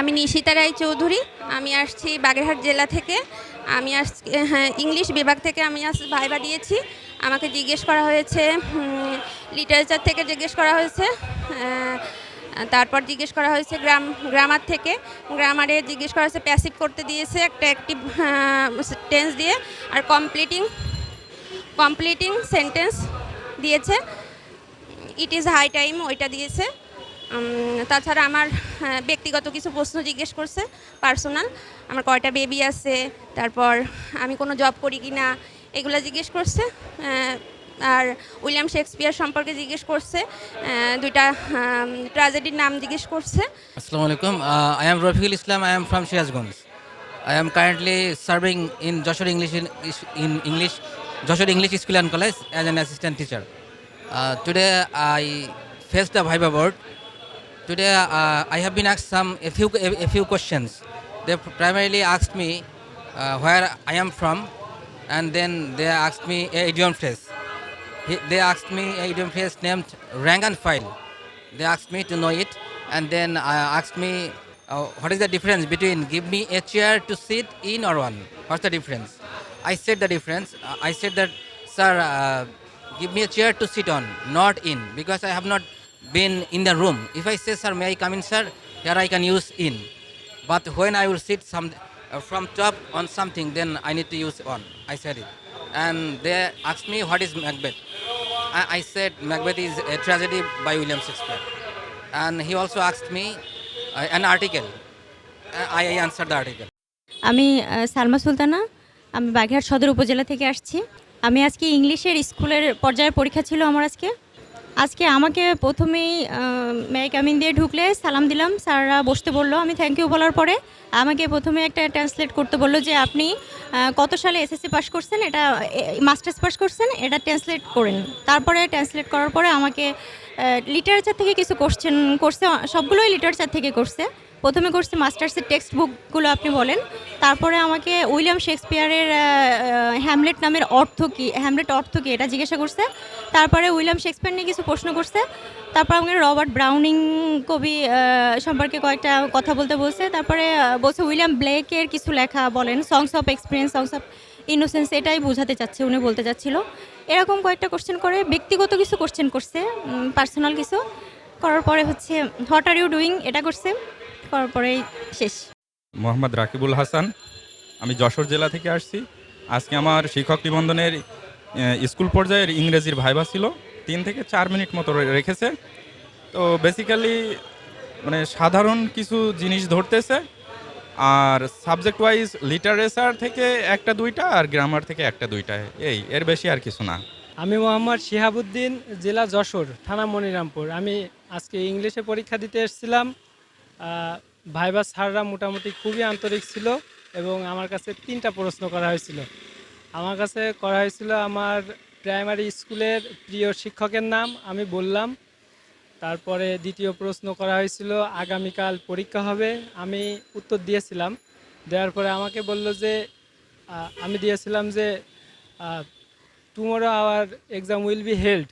আমি নিশিতা রায় চৌধুরী আমি আসছি বাগেরহাট জেলা থেকে। আমি আসছি হ্যাঁ ইংলিশ বিভাগ থেকে আমি আজ ভাইবা দিয়েছি। আমাকে জিজ্ঞেস করা হয়েছে লিটারেচার থেকে জিজ্ঞেস করা হয়েছে তারপর জিজ্ঞেস করা হয়েছে গ্রাম গ্রামার থেকে। গ্রামারে জিজ্ঞেস করা হয়েছে প্যাসিভ করতে দিয়েছে একটা অ্যাক্টিভ টেন্স দিয়ে, আর কমপ্লিটিং কমপ্লিটিং সেন্টেন্স দিয়েছে। ইট ইজ হাই টাইম ওইটা দিয়েছে। তাছাড়া আমার ব্যক্তিগত কিছু প্রশ্ন জিজ্ঞেস করছে পার্সোনাল আমার কয়টা বেবি আছে, তারপর আমি কোনো জব করি কি না এগুলো জিজ্ঞেস করছে। আর উইলিয়াম শেক্সপিয়ার সম্পর্কে জিজ্ঞেস করছে দুইটা ট্রাজেডির নাম জিজ্ঞেস করছে। আসসালামু আলাইকুম। I am Rafiqul Islam I am from Sirajganj I am currently serving in Jashore English in English Jashore English school and college as an assistant teacher today I face the viva board Today uh, I have been asked some a few a, a few questions. They primarily asked me uh, where I am from, and then they asked me a idiom phrase. He- They asked me a idiom phrase named rank and file. They asked me to know it, and then uh, asked me uh, what is the difference between give me a chair to sit in or on. What's the difference? I said the difference. Uh, I said that, sir, uh, give me a chair to sit on, not in, because I have not been in the room. If I say, sir, may I come in, sir? Here I can use in. But when I will sit some uh, from top on something, then I need to use on. I said it, and they asked me what is Macbeth. I, I said Macbeth is a tragedy by William Shakespeare, and he also asked me uh, an article. Uh, I, answered the article. আমি সালমা সুলতানা আমি বাগেরহাট সদর উপজেলা থেকে আসছি আমি আজকে ইংলিশের স্কুলের পর্যায়ের পরীক্ষা ছিল আমার আজকে আজকে আমাকে প্রথমেই মেয়ে আমিন দিয়ে ঢুকলে সালাম দিলাম। স্যাররা বসতে বলল, আমি থ্যাংক ইউ বলার পরে আমাকে প্রথমে একটা ট্রান্সলেট করতে বলল যে, আপনি কত সালে এসএসসি পাস করছেন? এটা মাস্টার্স পাস করছেন? এটা ট্রান্সলেট করেন। তারপরে ট্রান্সলেট করার পরে আমাকে লিটারেচার থেকে কিছু কোশ্চেন করছে সবগুলোই লিটারেচার থেকে করছে। প্রথমে করছে মাস্টার্সের টেক্সট বুকগুলো আপনি বলেন। তারপরে আমাকে উইলিয়াম শেক্সপিয়ারের হ্যামলেট নামের অর্থ কী, হ্যামলেট অর্থ কী এটা জিজ্ঞাসা করছে। তারপরে উইলিয়াম শেক্সপিয়ার নিয়ে কিছু প্রশ্ন করছে। তারপর আমাকে রবার্ট ব্রাউনিং কবি সম্পর্কে কয়েকটা কথা বলতে বলছে। তারপরে বলছে উইলিয়াম ব্লেকের কিছু লেখা বলেন songs of experience songs of innocence এটাই বোঝাতে চাচ্ছে, উনি বলতে চাচ্ছিল। এরকম কয়েকটা কোশ্চেন করে, ব্যক্তিগত কিছু কোশ্চেন করছে পার্সোনাল কিছু। করার পরে হচ্ছে হোয়াট আর ইউ ডুইং এটা করছে। করার পরেই শেষ। মোহাম্মদ রাকিবুল হাসান আমি যশোর জেলা থেকে আসছি। আজকে আমার শিক্ষক নিবন্ধনের স্কুল পর্যায়ের ইংরেজির ভাইবা ছিল তিন থেকে চার মিনিট মতো রেখেছে। তো বেসিক্যালি মানে সাধারণ কিছু জিনিস ধরতেছে আর সাবজেক্ট ওয়াইজ লিটারেচার থেকে একটা দুইটা আর গ্রামার থেকে একটা দুইটা। এই এর বেশি আর কিছু না। আমি মোহাম্মদ শিহাবুদ্দিন জেলা যশোর থানা মনিরামপুর। আমি আজকে ইংলিশে পরীক্ষা দিতে এসেছিলাম। ভাইবা স্যাররা মোটামুটি খুবই আন্তরিক ছিল এবং আমার কাছে তিনটা প্রশ্ন করা হয়েছিল। আমার কাছে করা হয়েছিল আমার প্রাইমারি স্কুলের প্রিয় শিক্ষকের নাম, আমি বললাম। তারপরে দ্বিতীয় প্রশ্ন করা হয়েছিল, আগামীকাল পরীক্ষা হবে, আমি উত্তর দিয়েছিলাম। দেওয়ার পরে আমাকে বলল যে আমি দিয়েছিলাম যে tomorrow our exam will be held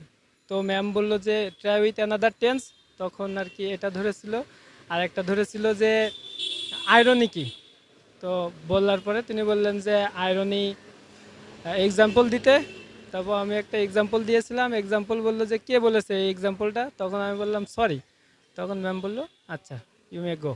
তো ম্যাম বলল যে ট্রাই উইথ অ্যানাদার টেন্স তখন আর কি এটা ধরেছিল। আর একটা ধরেছিল যে আয়রনি কি? তো বলার পরে তিনি বললেন যে আয়রনি এক্সাম্পল দিতে। তারপর আমি একটা এক্সাম্পল দিয়েছিলাম। এক্সাম্পল বলল যে কে বলেছে এই এক্সাম্পলটা তখন আমি বললাম সরি তখন ম্যাম বলল আচ্ছা ইউ মে গো